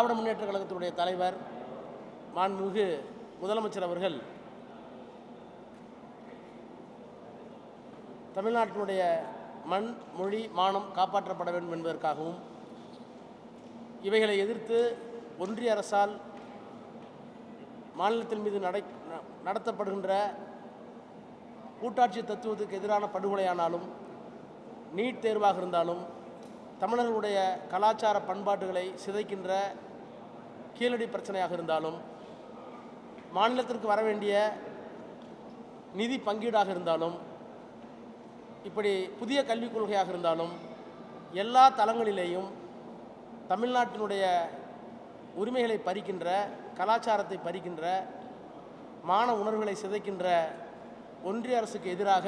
திராவிட முன்னேற்ற கழகத்தினுடைய தலைவர் மாண்புமிகு முதலமைச்சர் அவர்கள் தமிழ்நாட்டினுடைய மண் மொழி மானம் காப்பாற்றப்பட வேண்டும் என்பதற்காகவும் இவைகளை எதிர்த்து ஒன்றிய அரசால் மாநிலத்தின் மீது நடை நடத்தப்படுகின்ற கூட்டாட்சி தத்துவத்துக்கு எதிரான படுகொலையானாலும் நீட் தேர்வாக இருந்தாலும் தமிழர்களுடைய கலாச்சார பண்பாடுகளை சிதைக்கின்ற கீழடி பிரச்சனையாக இருந்தாலும் மாநிலத்திற்கு வர வேண்டிய நிதி பங்கீடாக இருந்தாலும் இப்படி புதிய கல்விக் கொள்கையாக இருந்தாலும் எல்லா தளங்களிலேயும் தமிழ்நாட்டினுடைய உரிமைகளை பறிக்கின்ற கலாச்சாரத்தை பறிக்கின்ற மான உணர்வுகளை சிதைக்கின்ற ஒன்றிய அரசுக்கு எதிராக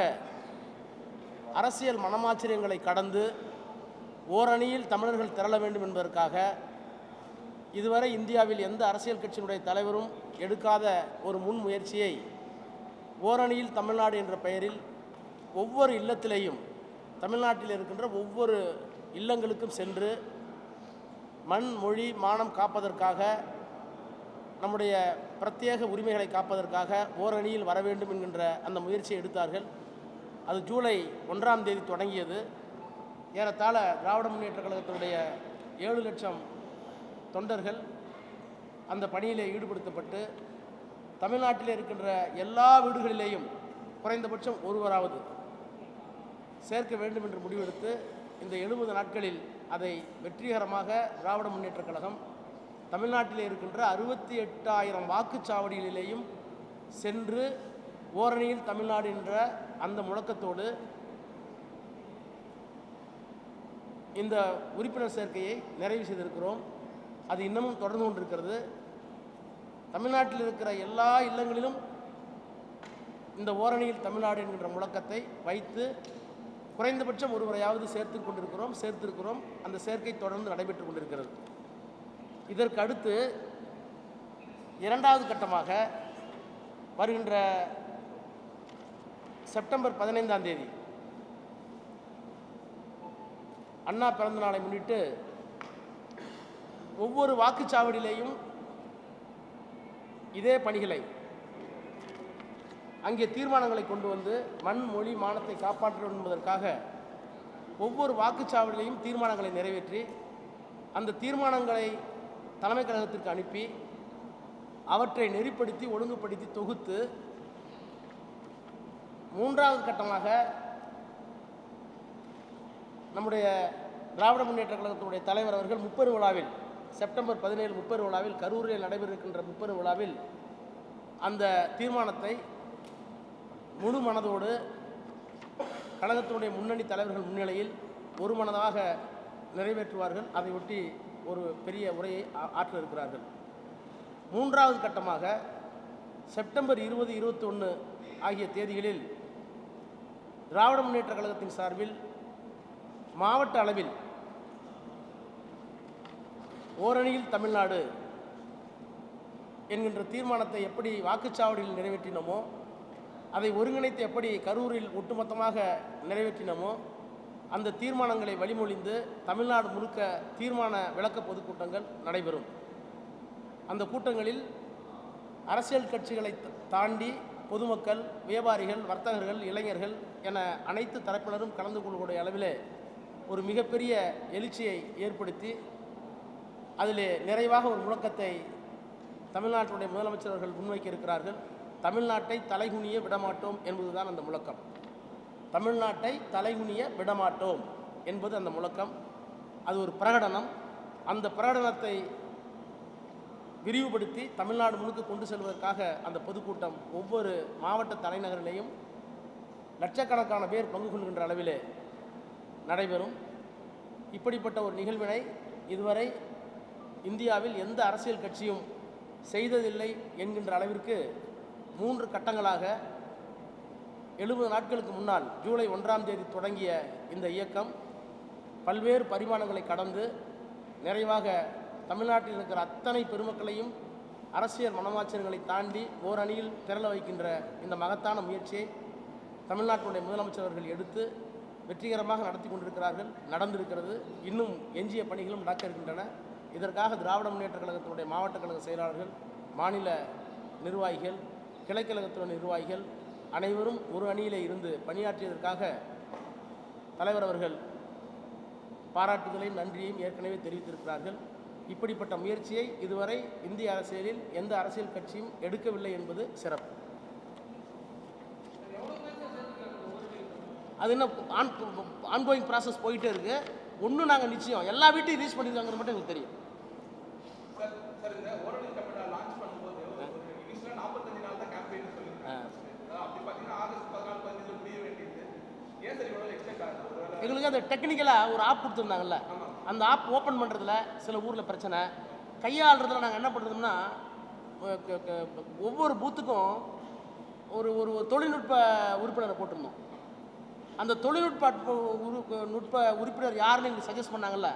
அரசியல் மனமாச்சரியங்களை கடந்து ஓரணியில் தமிழர்கள் திரள வேண்டும் என்பதற்காக இதுவரை இந்தியாவில் எந்த அரசியல் கட்சியினுடைய தலைவரும் எடுக்காத ஒரு முன்முயற்சியை ஓரணியில் தமிழ்நாடு என்ற பெயரில் ஒவ்வொரு இல்லத்திலேயும் தமிழ்நாட்டில் இருக்கின்ற ஒவ்வொரு இல்லங்களுக்கும் சென்று மண் மொழி மானம் காப்பதற்காக நம்முடைய பிரத்யேக உரிமைகளை காப்பதற்காக ஓரணியில் வர வேண்டும் என்கின்ற அந்த முயற்சியை எடுத்தார்கள். அது ஜூலை ஒன்றாம் தேதி தொடங்கியது. ஏறத்தாழ திராவிட முன்னேற்ற கழகத்தினுடைய ஏழு லட்சம் தொண்டர்கள் அந்த பணியிலே ஈடுபடுத்தப்பட்டு தமிழ்நாட்டில் இருக்கின்ற எல்லா வீடுகளிலேயும் குறைந்தபட்சம் ஒருவராவது சேர்க்க வேண்டும் என்று முடிவெடுத்து இந்த எழுபது நாட்களில் அதை வெற்றிகரமாக திராவிட முன்னேற்றக் கழகம் தமிழ்நாட்டில் இருக்கின்ற அறுபத்தி எட்டாயிரம் வாக்குச்சாவடிகளிலேயும் சென்று ஓரணியில் தமிழ்நாடு என்ற அந்த முழக்கத்தோடு இந்த உறுப்பினர் சேர்க்கையை நிறைவு செய்திருக்கிறோம். அது இன்னமும் தொடர்ந்து கொண்டிருக்கிறது. தமிழ்நாட்டில் இருக்கிற எல்லா இல்லங்களிலும் இந்த ஓரணியில் தமிழ்நாடு என்கின்ற முழக்கத்தை வைத்து குறைந்தபட்சம் ஒருவரையாவது சேர்த்து கொண்டிருக்கிறோம் சேர்த்திருக்கிறோம். அந்த சேர்க்கை தொடர்ந்து நடைபெற்று கொண்டிருக்கிறது. இதற்கு அடுத்து இரண்டாவது கட்டமாக வருகின்ற செப்டம்பர் பதினைந்தாம் தேதி அண்ணா பிறந்த நாளை முன்னிட்டு ஒவ்வொரு வாக்குச்சாவடியிலேயும் இதே பணிகளை அங்கே தீர்மானங்களை கொண்டு வந்து மண் மொழி மானத்தை காப்பாற்ற என்பதற்காக ஒவ்வொரு வாக்குச்சாவடியிலையும் தீர்மானங்களை நிறைவேற்றி அந்த தீர்மானங்களை தலைமை கழகத்திற்கு அனுப்பி அவற்றை நெறிப்படுத்தி ஒழுங்குபடுத்தி தொகுத்து மூன்றாவது கட்டமாக நம்முடைய திராவிட முன்னேற்ற கழகத்தினுடைய தலைவர் அவர்கள் முப்பெரு விழாவில் செப்டம்பர் பதினேழு முப்பெரு விழாவில் கரூரில் நடைபெற இருக்கின்ற முப்பெரு விழாவில் அந்த தீர்மானத்தை முழு மனதோடு கழகத்தினுடைய முன்னணி தலைவர்கள் முன்னிலையில் ஒரு மனதாக நிறைவேற்றுவார்கள். அதையொட்டி ஒரு பெரிய உரையை ஆ- ஆற்ற இருக்கிறார்கள் மூன்றாவது கட்டமாக செப்டம்பர் இருபது இருபத்தொன்று ஆகிய தேதிகளில் திராவிட முன்னேற்ற கழகத்தின் சார்பில் மாவட்ட அளவில் ஓரணியில் தமிழ்நாடு என்கின்ற தீர்மானத்தை எப்படி வாக்குச்சாவடியில் நிறைவேற்றினோமோ அதை ஒருங்கிணைத்து எப்படி கரூரில் ஒட்டுமொத்தமாக நிறைவேற்றினோமோ அந்த தீர்மானங்களை வழிமொழிந்து தமிழ்நாடு முழுக்க தீர்மான விளக்க பொதுக்கூட்டங்கள் நடைபெறும். அந்த கூட்டங்களில் அரசியல் கட்சிகளை தாண்டி பொதுமக்கள் வியாபாரிகள் வர்த்தகர்கள் இளைஞர்கள் என அனைத்து தரப்பினரும் கலந்து கொள்ளக்கூடிய அளவிலே ஒரு மிகப்பெரிய எழுச்சியை ஏற்படுத்தி அதிலே நிறைவாக ஒரு முழக்கத்தை தமிழ்நாட்டுடைய முதலமைச்சர் அவர்கள் முன்வைக்க இருக்கிறார்கள் தமிழ்நாட்டை தலைகுனிய விடமாட்டோம் என்பதுதான் அந்த முழக்கம். தமிழ்நாட்டை தலைகுனிய விடமாட்டோம் என்பது அந்த முழக்கம். அது ஒரு பிரகடனம். அந்த பிரகடனத்தை விரிவுபடுத்தி தமிழ்நாடு முழுக்க கொண்டு செல்வதற்காக அந்த பொதுக்கூட்டம் ஒவ்வொரு மாவட்ட தலைநகரிலேயும் லட்சக்கணக்கான பேர் பங்கு கொள்கின்ற அளவிலே நடைபெறும். இப்படிப்பட்ட ஒரு நிகழ்வினை இதுவரை இந்தியாவில் எந்த அரசியல் கட்சியும் செய்ததில்லை என்கின்ற அளவிற்கு மூன்று கட்டங்களாக எழுபது நாட்களுக்கு முன்னால் ஜூலை ஒன்றாம் தேதி தொடங்கிய இந்த இயக்கம் பல்வேறு பரிமாணங்களை கடந்து நிறைவாக தமிழ்நாட்டில் இருக்கிற அத்தனை பெருமக்களையும் அரசியல் மனமாச்சரியங்களை தாண்டி ஓரணியில் திரள வைக்கின்ற இந்த மகத்தான முயற்சியை தமிழ்நாட்டினுடைய முதலமைச்சர் அவர்கள் எடுத்து வெற்றிகரமாக நடத்தி கொண்டிருக்கிறார்கள் நடந்திருக்கிறது. இன்னும் எஞ்சிய பணிகளும் நடக்க இருக்கின்றன. இதற்காக திராவிட முன்னேற்ற கழகத்தினுடைய மாவட்ட கழக செயலாளர்கள் மாநில நிர்வாகிகள் கிளைக்கழகத்தினுடைய நிர்வாகிகள் அனைவரும் ஒரு அணியில் இருந்து பணியாற்றியதற்காக தலைவர் அவர்கள் பாராட்டுதலையும் நன்றியையும் ஏற்கனவே தெரிவித்திருக்கிறார்கள். இப்படிப்பட்ட முயற்சியை இதுவரை இந்திய அரசியலில் எந்த அரசியல் கட்சியும் எடுக்கவில்லை என்பது சிறப்பு. அது என்ன ஆன் ஆன்கோயிங் ப்ராசஸ் போயிட்டே இருக்கு. ஒன்றும் நாங்கள் நிச்சயம் எல்லா வீட்டையும் ரீச் பண்ணியிருக்காங்கிறது மட்டும் எங்களுக்கு தெரியும் சார் சார் இந்த ஓரளவு கமிட்டா லான்ச் பண்ணும்போது ஒரு இனிஷியலாக நாற்பத்தஞ்சு நாள் தான் கேம்பெயின் சொல்லியிருக்காங்க அதாவது அப்படி பார்த்தீங்கன்னா ஆகஸ்ட் பதினாலு பதினஞ்சு முடிய வேண்டியது ஏன் சார் இவ்வளோ எக்ஸ்டெண்ட் ஆகுது ஒருவேளை எங்களுக்கு அந்த டெக்னிக்கலாக ஒரு ஆப் கொடுத்துருந்தாங்கல்ல. அந்த ஆப் ஓப்பன் பண்ணுறதுல சில ஊரில் பிரச்சனை. கையாளுறதுல நாங்கள் என்ன பண்ணுறோம்னா ஒவ்வொரு பூத்துக்கும் ஒரு ஒரு தொழில்நுட்ப உறுப்பினரை போட்டிருந்தோம். அந்த தொழில்நுட்ப நுட்ப உறுப்பினர் யாருன்னு எங்களுக்கு சஜஸ்ட் பண்ணாங்கல்ல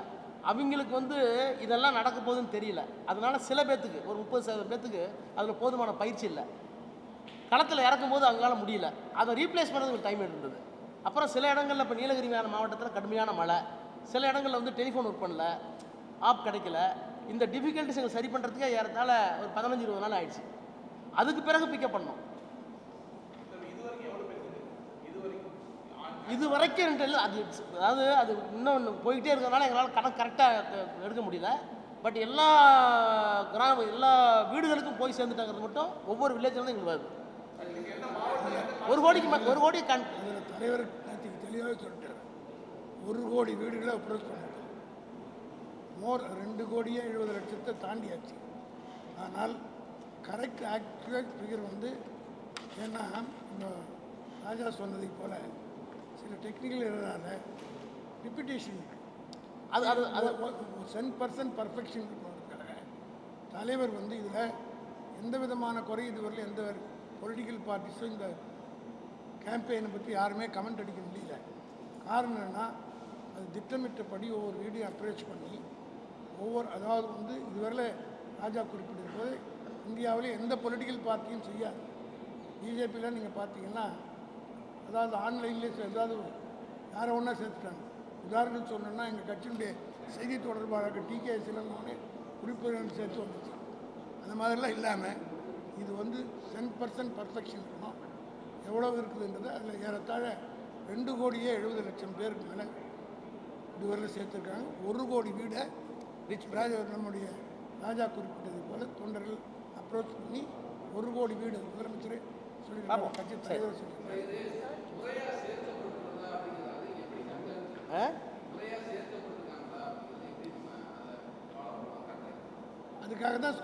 அவங்களுக்கு வந்து இதெல்லாம் நடக்க போகுதுன்னு தெரியல. அதனால சில பேர்த்துக்கு ஒரு முப்பது சதவீதம் பேர்த்துக்கு அதில் போதுமான பயிற்சி இல்லை. களத்தில் இறக்கும் போது அவங்களால முடியல. அதை ரீப்ளேஸ் பண்ணுறதுக்கு டைம் எடுத்தது அப்புறம் சில இடங்களில் இப்போ நீலகிரி மாவட்டத்தில் கடுமையான மழை. சில இடங்களில் வந்து டெலிஃபோன் ஒர்க் பண்ணல. ஆப் கிடைக்கல. இந்த டிஃபிகல்ட்டிஸ் எங்களுக்கு சரி பண்ணுறதுக்கே ஏறத்தால ஒரு பதினஞ்சு இருபது நாள் ஆயிடுச்சு. அதுக்கு பிறகு பிக்கப் பண்ணோம். இது வரைக்கும் இல்லை. அது அதாவது அது இன்னும் போயிட்டே இருக்கிறதுனால எங்களால் கணக்கு கரெக்டாக எடுக்க முடியல. பட் எல்லா கிராம எல்லா வீடுகளுக்கும் போய் சேர்ந்துட்டாங்கிறது மட்டும் ஒவ்வொரு வில்லேஜ்லேருந்து எங்களுக்கு வருது. ஒரு கோடிக்கு ஒரு கோடி கண் தலைவர் நேற்றுக்கு தெளிவாகவே சொல்லிட்டார். ஒரு கோடி வீடுகளை அப்ரோச் பண்ணிட்டோம். மோர் ரெண்டு கோடியே எழுபது லட்சத்தை தாண்டியாச்சு. ஆனால் கரெக்ட் ஆக்டிவேட் ஃபிகர் வந்து ஏன்னா ராஜா சொன்னதை போல சில டெக்னிக்கல் இருக்கிறதால ரிப்பிட்டேஷன் அது அது அது சென் பர்சன்ட் பர்ஃபெக்ஷன் தலைவர் வந்து இதில் எந்த விதமான குறை இதுவரையில் எந்த பொலிட்டிக்கல் பார்ட்டிஸும் இந்த கேம்பெயினை பற்றி யாருமே கமெண்ட் அடிக்க முடியல. காரணம் என்னன்னா அது திட்டமிட்டபடி ஒவ்வொரு வீடியோ அப்ரோச் பண்ணி ஒவ்வொரு அதாவது வந்து இதுவரையில் ராஜா குறிப்பிட்டிருப்பது இந்தியாவிலே எந்த பொலிட்டிக்கல் பார்ட்டியும் செய்யாது. பிஜேபியில் நீங்கள் பார்த்தீங்கன்னா அதாவது ஆன்லைன்லேயே ஏதாவது யாரை ஒன்றா சேர்த்துட்டாங்க. உதாரணத்துக்கு சொன்னோன்னா எங்கள் கட்சியினுடைய செய்தி தொடர்பாளர்கள் டிகே சிலங்கோனே உறுப்பினர்கள் சேர்த்து வந்துச்சு அந்த மாதிரிலாம் இல்லாமல் இது வந்து சென் பர்சன்ட் பர்ஃபெக்ஷன் இருக்கணும். எவ்வளோ இருக்குதுன்றது அதில் ஏறத்தாழ ரெண்டு கோடியே எழுபது லட்சம் பேருக்கு மேலே இதுவரையில் சேர்த்துருக்காங்க. ஒரு கோடி வீடை ரிச் ராஜா நம்முடைய ராஜா குறிப்பிட்டது போல தொண்டர்கள் அப்ரோச் பண்ணி ஒரு கோடி வீடு முதலமைச்சரே சொல்லியிருக்காங்க கட்சி தலைவர் சொல்லியிருக்காங்க ஆ? அதுக்காக தான்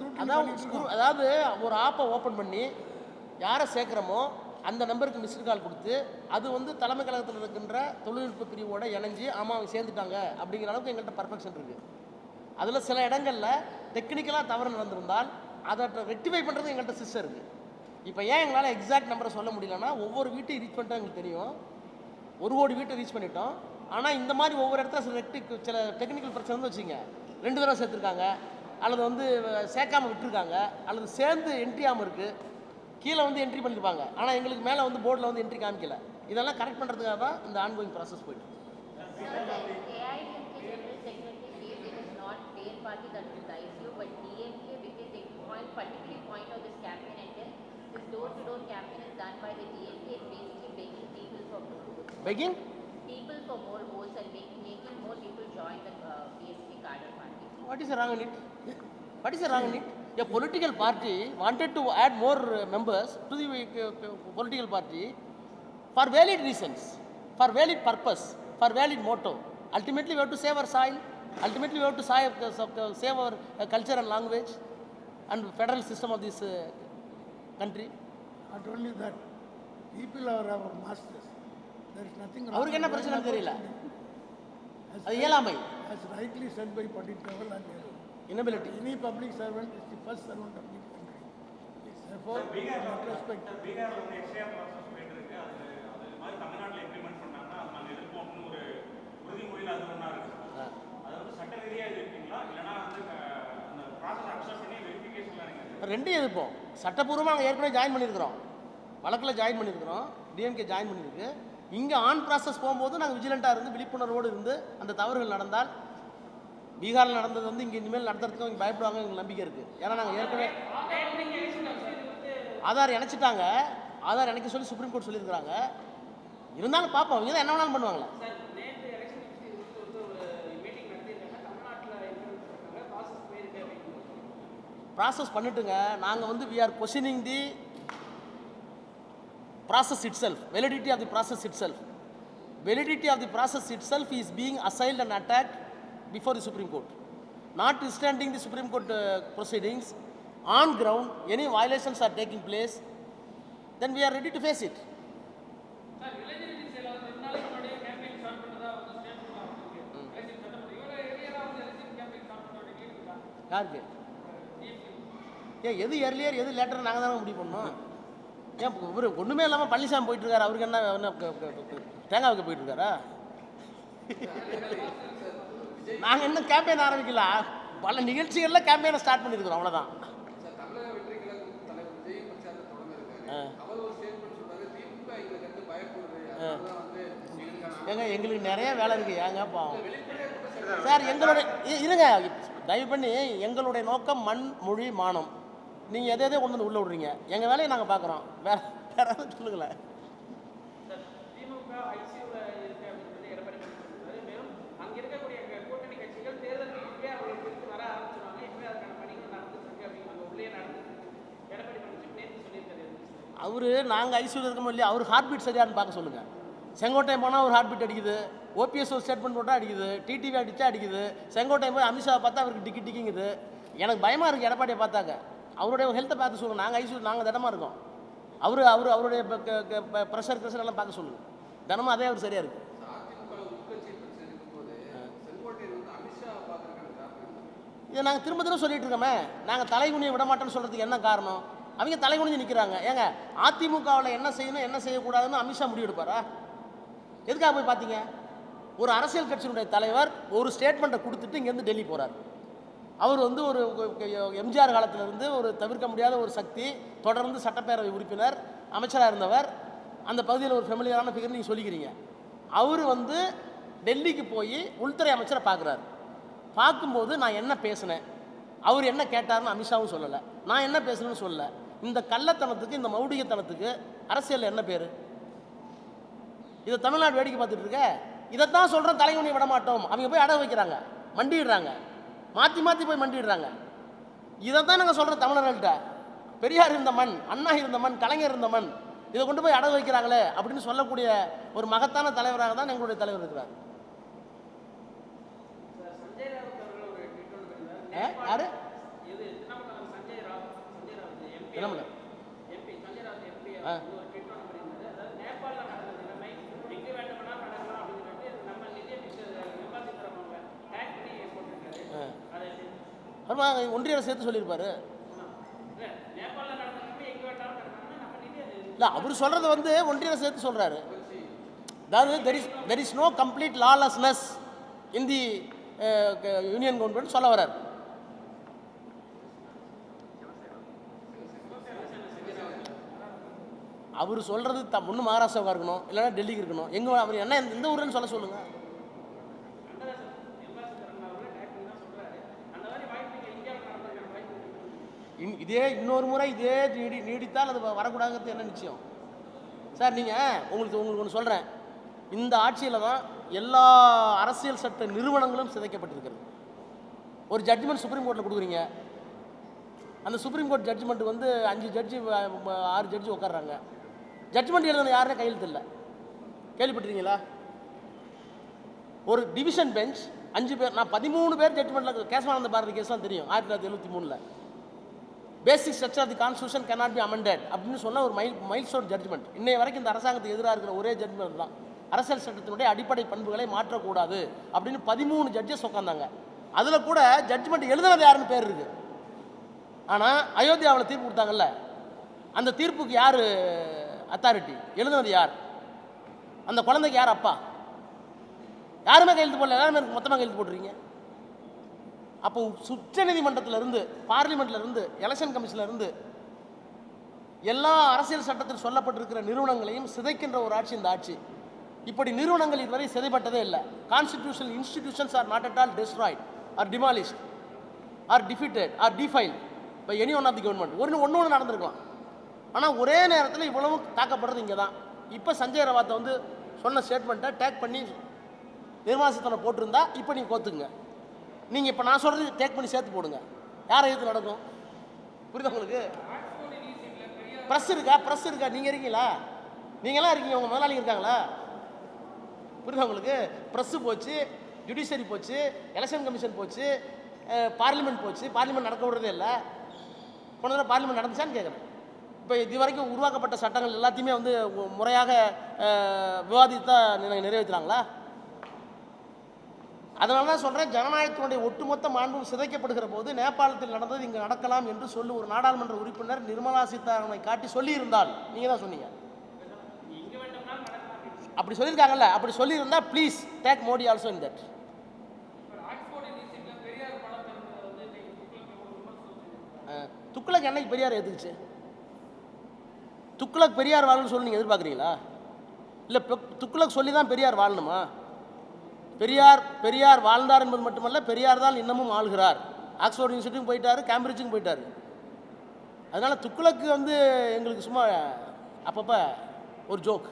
அதாவது ஒரு ஆப்பை ஓப்பன் பண்ணி யாரை சேர்க்குறோமோ அந்த நம்பருக்கு மிஸ்டு கால் கொடுத்து அது வந்து தலைமை கழகத்தில் இருக்கின்ற தொழில்நுட்ப பிரிவோட இணைஞ்சு ஆமாம் அவங்க சேர்ந்துட்டாங்க அப்படிங்கிற அளவுக்கு எங்கள்கிட்ட பர்ஃபெக்ஷன் இருக்குது அதில் சில இடங்களில் டெக்னிக்கலாக தவறு நடந்திருந்தால் அதை ரெக்டிஃபை பண்ணுறது எங்கள்கிட்ட சிஸ்டம் இருக்குது இப்போ ஏன் எங்களால் எக்ஸாக்ட் நம்பரை சொல்ல முடியலன்னா ஒவ்வொரு வீட்டையும் ரீச் பண்ணிட்டோம் எங்களுக்கு தெரியும். ஒரு கோடி வீட்டை ரீச் பண்ணிட்டோம். ஆனால் இந்த மாதிரி ஒவ்வொரு இடத்துல சில ரெக்டி சில டெக்னிக்கல் பிரச்சனை வந்து வச்சுங்க ரெண்டு தடவை சேர்த்துருக்காங்க. அல்லது வந்து சேர்க்காம விட்டுருக்காங்க. அல்லது சேர்ந்து என்ட்ரி ஆகாமல் இருக்குது கீழே வந்து என்ட்ரி பண்ணியிருப்பாங்க ஆனால் எங்களுக்கு மேலே வந்து போர்டில் வந்து என்ட்ரி காமிக்கல இதெல்லாம் கரெக்ட் பண்ணுறதுக்காக தான் இந்த ஆன்கோயிங் ப்ராசஸ் போயிட்டு இருக்கு. AIDMK General Secretary says it is not their party that will guide you, but DMK because they point particularly point out this campaign and tell this door-to-door campaign is done by the DMK is basically begging people for more votes. Begging People for more votes and making, making more people join the uh, DMK cadre party. What is wrong in it? What is wrong in it? A political party wanted to add more uh, members to the uh, uh, political party for valid reasons, for valid purpose, for valid motto. Ultimately, we have to save our soil. Ultimately, we have to save, uh, save our uh, culture and language and federal system of this uh, country. Not only that people are our masters there is nothing அவருக்கு என்ன பிரச்சனைன்னு தெரியல அது இயலாமை as rightly said by Pandit Jawaharlal Nehru inability. any public servant is the first servant of the country. Therefore that respect ரெண்டையும் எதிர்ப்போம். சட்டப்பூர்வமாக நாங்கள் ஏற்கனவே ஜாயின் பண்ணியிருக்கிறோம். வழக்கில் ஜாயின் பண்ணியிருக்கிறோம். டிஎம்கே ஜாயின் பண்ணியிருக்கு. இங்கே ஆன் ப்ராசஸ் போகும்போது நாங்கள் விஜிலண்ட்டாக இருந்து விழிப்புணர்வோடு இருந்து அந்த தவறுகள் நடந்தால் பீகாரில் நடந்தது வந்து இங்கே இனிமேல் நடத்துறதுக்கு அவங்க பயப்படுவாங்க எங்களுக்கு நம்பிக்கை இருக்குது ஏன்னா நாங்கள் ஏற்கனவே ஆதார் இணைச்சிட்டாங்க. ஆதார் இணைக்க சொல்லி சுப்ரீம் கோர்ட் சொல்லியிருக்கிறாங்க. இருந்தாலும் பார்ப்போம் இவங்க தான் என்ன வேணாலும் பண்ணுவாங்களே? ப்ராசஸ் பண்ணிட்டுங்க நாங்கள் வந்து we are questioning the process itself validity of the process itself validity of the process itself is being assailed and attack before the supreme court not standing the supreme court proceedings on ground any violations are taking place then we are ready to face it யாருக்கு ஏன் எது earlier எது later நாங்கள் தானே முடிவு பண்ணோம் ஏன் இவர் ஒன்றுமே இல்லாமல் பழனிசாமி போயிட்டு இருக்காரு அவருக்கு என்ன என்ன க- நாங்கள் இன்னும் கேம்பெயின் ஆரம்பிக்கல. பல நிகழ்ச்சிகளில் கேம்பெயினை ஸ்டார்ட் பண்ணியிருக்கிறோம் அவ்வளோதான் ஏங்க எங்களுக்கு நிறைய வேலை இருக்குது ஏங்க பாவம். சார் எங்களுடைய இ- இருங்க. தயவு பண்ணி எங்களுடைய நோக்கம் மண் மொழி மானம். நீங்கள் எதை எதை கொண்டு வந்து உள்ள விடுறீங்க? எங்கள் வேலையை நாங்கள் பார்க்குறோம் வேற வேற சொல்லுங்களேன் திமுக ஐசியூல இருக்கு அப்படின்றது எடப்பாடி பழனிசாமி சொல்றாரு. மேலும் அங்க இருக்கக்கூடிய க- கூட்டணி கட்சிகள் தேர்தலுக்கு இப்பவே அவங்களுக்கு குறித்து வர ஆரம்பிச்சிருவாங்க இப்பவே அதுக்கான பணிகள் நடந்துட்டு இருக்கு அப்படிங்கிறாங்க உள்ளே நடந்துட்டு இருக்கு எடப்பாடி பழனிசாமி நேற்று சொல்லியிருக்காரு அவர் நாங்கள் ஐசியூவில் இருக்கோமோ இல்லையா அவர் ஹார்ட் பீட் சரியான்னு பார்க்க சொல்லுங்கள் செங்கோட்டை போனால் ஒரு ஹார்ட் பீட் அடிக்குது ஓபிஎஸ் ஒரு ஸ்டேட்மெண்ட் போட்டால் அடிக்குது. டிடிவி அடித்தா அடிக்குது. செங்கோட்டை போய் அமித்ஷா பார்த்தா அவருக்கு டிக்கி டிக்கிங்குது. எனக்கு பயமாக இருக்குது எடப்பாடியை பார்த்தாக்க. அவருடைய ஹெல்த்தை பார்த்து சொல்லுங்கள் நாங்கள் ஐசியூ நாங்கள் தினமாக இருக்கோம். அவர் அவர் அவருடைய ப்ரெஷர் ப்ரெஷர் எல்லாம் பார்க்க சொல்லுங்கள் தினமும் அதே அவர் சரியாக இருக்குது இதை நாங்கள் திரும்ப திரும்ப சொல்லிட்டு இருக்கோமே. நாங்கள் தலைகுனியை விட மாட்டோம்னு சொல்கிறதுக்கு என்ன காரணம்? அவங்க தலைகுனிஞ்சு நிற்கிறாங்க ஏங்க அதிமுகவில் என்ன செய்யணும் என்ன செய்யக்கூடாதுன்னு அமித்ஷா முடிவெடுப்பாரா எதுக்காக போய் பார்த்தீங்க? ஒரு அரசியல் கட்சியினுடைய தலைவர் ஒரு ஸ்டேட்மெண்ட்டை கொடுத்துட்டு இங்கேருந்து டெல்லி போகிறார் அவர் வந்து ஒரு எம்ஜிஆர் காலத்திலிருந்து ஒரு தவிர்க்க முடியாத ஒரு சக்தி தொடர்ந்து சட்டப்பேரவை உறுப்பினர் அமைச்சராக இருந்தவர். அந்த பகுதியில் ஒரு ஃபெமிலியரான ஃபிகர் நீங்கள் சொல்லிக்கிறீங்க. அவர் வந்து டெல்லிக்கு போய் உள்துறை அமைச்சரை பார்க்குறாரு. பார்க்கும்போது நான் என்ன பேசினேன்? அவர் என்ன கேட்டார்னு அமித்ஷாவும் சொல்லலை. நான் என்ன பேசுனேன்னு சொல்லலை. இந்த கள்ளத்தனத்துக்கு இந்த மௌடிகத்தனத்துக்கு அரசியலில் என்ன பேர்? இதை தமிழ்நாடு வேடிக்கை பார்த்துட்டு இருக்க? இதைத்தான் சொல்கிறோம் தலைவணி விட மாட்டோம். அவங்க போய் அடகு வைக்கிறாங்க மண்டிடுறாங்க மாற்றி மாற்றி போய் மண்டிடுறாங்க இதைத்தான் நாங்கள் சொல்கிறோம் தமிழர்கள்ட்ட. பெரியார் இருந்த மண் அண்ணா இருந்த மண் கலைஞர் இருந்த மண் இதை கொண்டு போய் அடகு வைக்கிறாங்களே அப்படின்னு சொல்லக்கூடிய ஒரு மகத்தான தலைவராக தான் எங்களுடைய தலைவர் இருக்கிறார்? யாரு ஆ. ஆமாம் ஒன்றிய அரசு சேர்த்து சொல்லியிருப்பாரு. இல்லை அவர் சொல்கிறத வந்து ஒன்றிய அரசு சேர்த்து சொல்கிறாரு அதாவது there is there is no complete lawlessness in the union government சொல்ல வர்றார். அவர் சொல்கிறது த ஒன்று மகாராஷ்டிராவுக்கு இருக்கணும் இல்லைன்னா டெல்லிக்கு இருக்கணும். எங்கே அவர் என்ன எந்த ஊருன்னு சொல்ல சொல்லுங்கள் இன் இதே இன்னொரு முறை இதே நீடி நீடித்தால் அது வரக்கூடாதுங்கிறது என்ன நிச்சயம்? சார் நீங்கள் உங்களுக்கு உங்களுக்கு ஒன்று சொல்கிறேன் இந்த ஆட்சியில் தான் எல்லா அரசியல் சட்ட நிறுவனங்களும் சிதைக்கப்பட்டிருக்கிறது. ஒரு ஜட்ஜ்மெண்ட் சுப்ரீம் கோர்ட்டில் கொடுக்குறீங்க. அந்த சுப்ரீம் கோர்ட் ஜட்ஜ்மெண்ட் வந்து அஞ்சு ஜட்ஜி ஆறு ஜட்ஜி உட்கார்றாங்க ஜட்ஜ்மெண்ட் எழுதின யாருமே கையெழுத்து இல்லை. கேள்விப்பட்டிருக்கீங்களா? ஒரு டிவிஷன் பெஞ்ச் அஞ்சு பேர் நான் பதிமூணு பேர் ஜட்மெண்ட்டில் கேசவானந்த பாரதி கேஸ்லாம் தெரியும். ஆயிரத்தி தொள்ளாயிரத்தி எழுபத்தி மூணில். Basic structure of the constitution cannot be amended அப்படின்னு சொன்ன ஒரு மைல் மைல் ஸ்டோன் ஜட்ஜ்மெண்ட் இன்னைய வரைக்கும் இந்த அரசாங்கத்துக்கு எதிராக இருக்கிற ஒரே ஜட்ஜ்மெண்ட் தான். அரசியல் சட்டத்தினுடைய அடிப்படை பண்புகளை மாற்றக்கூடாது அப்படின்னு பதிமூணு ஜட்ஜஸ் உட்காந்தாங்க அதில் கூட ஜட்ஜ்மெண்ட் எழுதுனது யாருன்னு பேர் இருக்கு. ஆனால் அயோத்தியாவில் தீர்ப்பு கொடுத்தாங்கல்ல. அந்த தீர்ப்புக்கு யார் அத்தாரிட்டி எழுதுனது யார்? அந்த குழந்தைக்கு யார் அப்பா? யாருமே கையெழுத்து போடல. எல்லாருமே மொத்தமாக கையெழுத்து போட்டுறீங்க அப்போ உச்ச நீதிமன்றத்திலிருந்து இருந்து இருந்து எலெக்ஷன் கமிஷன்லேருந்து எல்லா அரசியல் சட்டத்தில் சொல்லப்பட்டிருக்கிற நிறுவனங்களையும் சிதைக்கின்ற ஒரு ஆட்சி இந்த ஆட்சி. இப்படி நிறுவனங்கள் இதுவரை சிதைப்பட்டதே இல்லை. Constitution institutions are not at all destroyed or demolished or defeated or defiled by any one of the government ஒன்று ஒன்று ஒன்று நடந்திருக்கலாம். ஆனால் ஒரே நேரத்தில் இவ்வளவு தாக்கப்படுறது இங்கே தான் இப்போ சஞ்சய் ரவாத்தை வந்து சொன்ன ஸ்டேட்மெண்ட்டை டேக் பண்ணி நிர்வாசத்தனை போட்டிருந்தா இப்போ நீங்கள் கோத்துங்க நீங்கள் இப்போ நான் சொல்கிறது டேக் பண்ணி சேர்த்து போடுங்க. யாரை எதிர்த்து நடக்கும்? புரியுதா உங்களுக்கு? ப்ரெஸ் இருக்கா? ப்ரெஸ் இருக்கா? நீங்கள் இருக்கீங்களா? நீங்களாம் இருக்கீங்க. உங்கள் முதலாளி இருக்காங்களா? புரியுதா உங்களுக்கு? ப்ரெஸ்ஸு போச்சு ஜுடிஷியரி போச்சு எலெக்ஷன் கமிஷன் போச்சு பார்லிமெண்ட் போச்சு. பார்லிமெண்ட் நடக்க விடுறதே இல்லை. போன தடவை பார்லிமெண்ட் நடந்துச்சான்னு கேட்குறேன் இப்போ இது வரைக்கும் உருவாக்கப்பட்ட சட்டங்கள் எல்லாத்தையுமே வந்து முறையாக விவாதித்து தான் நிறைவேற்றுறாங்களா? அதனால தான் சொல்கிறேன் ஜனநாயகத்தினுடைய ஒட்டுமொத்த மாண்பும் சிதைக்கப்படுகிற போது நேபாளத்தில் நடந்தது இங்கே நடக்கலாம் என்று சொல்லி ஒரு நாடாளுமன்ற உறுப்பினர் நிர்மலா சீதாராமனை காட்டி சொல்லியிருந்தால் நீங்கள் தான் சொன்னீங்க. அப்படி சொல்லியிருக்காங்கல்ல அப்படி சொல்லியிருந்தால் please take Modi also in that Thuglak என்னைக்கு பெரியார் எதுக்குச்சு துக்ளக் பெரியார் வாழணும்னு சொல்லி நீங்கள் எதிர்பார்க்குறீங்களா? இல்லை துக்ளக் சொல்லி தான் பெரியார் வாழணுமா? பெரியார் பெரியார் வாழ்ந்தார் என்பது மட்டுமல்ல பெரியார் தான் இன்னமும் ஆள்கிறார். ஆக்ஸ்போர்ட் யூனிவர்சிட்டியும் போயிட்டார் கேம்பிரிட்ஜுக்கும் போயிட்டார். அதனால் துக்ளக்கு வந்து எங்களுக்கு சும்மா அப்பப்போ ஒரு ஜோக்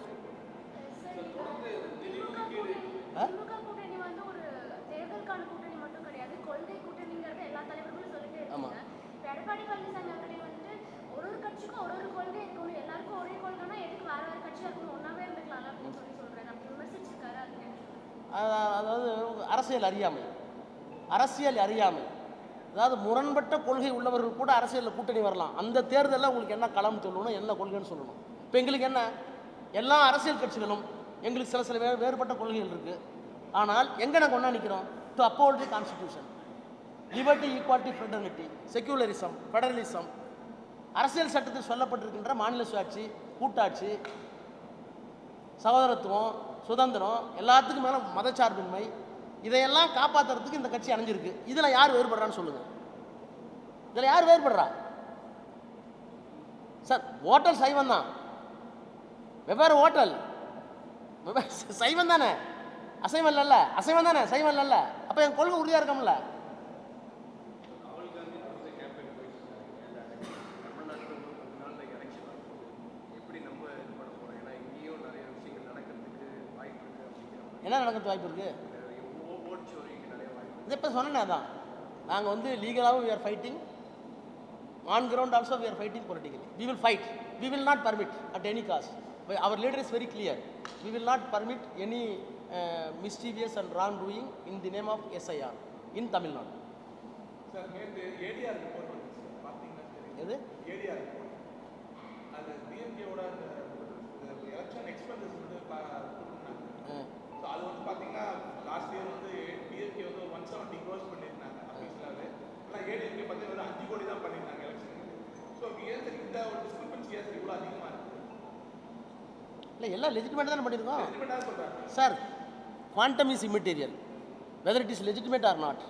திமுக கூட்டணி வந்து ஒரு தேர்தலுக்கான கூட்டணி மட்டும் கிடையாது கொள்கை கூட்டணிங்கிறது எல்லா தலைவர்களும் சொல்லிட்டே ஆமா. இருக்காங்க இப்ப எடப்பாடி பழனிசாமி அவர்கள் வந்துட்டு ஒரு ஒரு கட்சிக்கும் ஒரு ஒரு கொள்கை இருக்கணும் எல்லாருக்கும் ஒரே கொள்கைனா எதுக்கு வேற வேற கட்சியா இருக்கணும் ஒன்னாவே இருந்துக்கலாம் அப்படின்னு சொல்லி சொல்றாரு அப்படி விமர்சிச்சிருக்காரு அது அத- அதாவது அரசியல் அறியாமை. அரசியல் அறியாமை. அதாவது முரண்பட்ட கொள்கை உள்ளவர்கள் கூட அரசியலில் கூட்டணி வரலாம். அந்த தேர்தலில் உங்களுக்கு என்ன களம் சொல்லணும் என்ன கொள்கைன்னு சொல்லணும். இப்போ எங்களுக்கு என்ன? எல்லா அரசியல் கட்சிகளும் எங்களுக்கு சில சில வே வேறுபட்ட கொள்கைகள் இருக்குது ஆனால் எங்கே நாங்கள் ஒன்றா நிற்கிறோம் to uphold the constitution liberty equality fraternity secularism federalism அரசியல் சட்டத்தில் சொல்லப்பட்டிருக்கின்ற மாநில சுயாட்சி கூட்டாட்சி சகோதரத்துவம் சுதந்திரம் எல்லாத்துக்கும் மேலே மதச்சார்பின்மை இதையெல்லாம் காப்பாற்றுறதுக்கு இந்த கட்சி அணைஞ்சிருக்கு. இதில் யார் வேறுபடுறான்னு சொல்லுங்கள் இதில் யார் வேறுபடுறா? சார் ஓட்டல் சைவம் தான். வெவ்வேறு ஓட்டல். வெவ்வேறு சைவம் தானே? அசைவம் இல்லைல்ல. அசைவம் தானே? சைவம் இல்லைல்ல. அப்போ என் கொள்கை உறுதியாக இருக்கோம்ல நடக்கிறது வாய்ப்பு இருக்கு. இது இப்போ சொன்னேன் அதான். நாங்கள் வந்து லீகலாகவும் we are fighting on ground also we are fighting politically our leader is very clear. We will not permit any uh, mischievous and wrong doing in the name of SIR in Tamil Nadu. Sir நேற்று ADR report வந்துச்சு. Sir பார்த்தீங்கன்னா தெரியும். எது? அது டிஎம்கேவோட election expenses வந்து so அது வந்து பார்த்தீங்கன்னா லாஸ்ட் இயர் வந்து டிஎம்கே வந்து ஒன் செவன்ட்டி க்ரோஸ் பண்ணியிருந்தாங்க அஃபீஷியலாகவே ஆனால் ஏடிஎம்கே பார்த்தீங்கன்னா அஞ்சு கோடி தான் பண்ணியிருந்தாங்க எலெக்ஷனுக்கு ஸோ ஏன் இந்த ஒரு டிஸ்கிரிபன்சி ஏன் இவ்வளோ அதிகமாக இருக்குது இல்லை எல்லாம் லெஜிட்டிமேட் தானே பண்ணியிருக்கோம் sir quantum is immaterial. Whether it is legitimate or not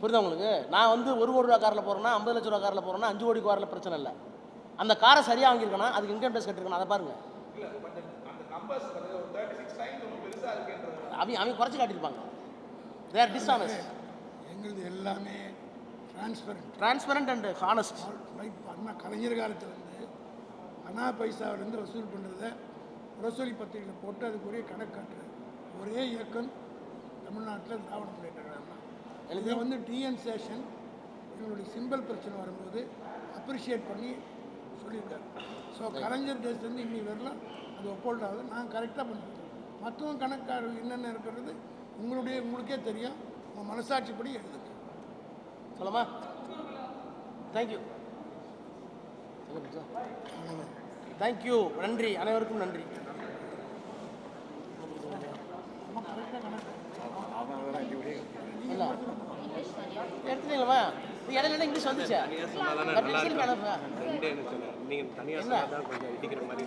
புரியுதா உங்களுக்கு? நான் வந்து ஒரு கோடி ரூபா காரில் போகிறேன்னா ஐம்பது லட்ச ரூபா காரில் போகிறேன்னா அஞ்சு கோடி காரில் பிரச்சனை இல்லை. அந்த காரை சரியாக வாங்கியிருக்கேனா அதுக்கு இன்கம் டேக்ஸ் கட்டிருக்கணும் அதை பாருங்கள் அவங்க அவங்க குறைச்சி காட்டியிருப்பாங்க. தேர் டிஸ்ஆனஸ்ட் எங்களுது எல்லாமே transparent transparent and honest right Anna Kalaignar காலத்தில் வந்து அண்ணா பைசாவிலேருந்து வசூல் பண்ணுறத முரசொலி பத்திரிகையில் போட்டு அதுக்குரிய கணக்கு காட்டுறது ஒரே இயக்கம் தமிழ்நாட்டில் திராவிட முன்னேற்ற கழகம் தான் இதை வந்து டிஎன் சேஷன் எங்களுடைய சிம்பிள் பிரச்சனை வரும்போது அப்ரிஷியேட் பண்ணி சொல்லியிருக்காரு. ஸோ கலைஞர் டேஸ்லேருந்து இன்னி வரலாம். அது ஒப்போல்ட் ஆகுது. நான் கரெக்டாக பண்ணிருக்கேன் மற்றவங்க கணக்காரர்கள் என்னென்ன இருக்கிறது உங்களுடைய உங்களுக்கே தெரியும். உங்கள் மனசாட்சிப்படி எழுதுங்க. சொல்லமா தேங்க்யூ தேங்க்யூ நன்றி. அனைவருக்கும் நன்றி. எடுத்துட்டீங்களா? இடையில இங்கிலீஷ் வந்துச்சா? நீங்கள் தனியாக கொஞ்சம் இடிக்கிற மாதிரி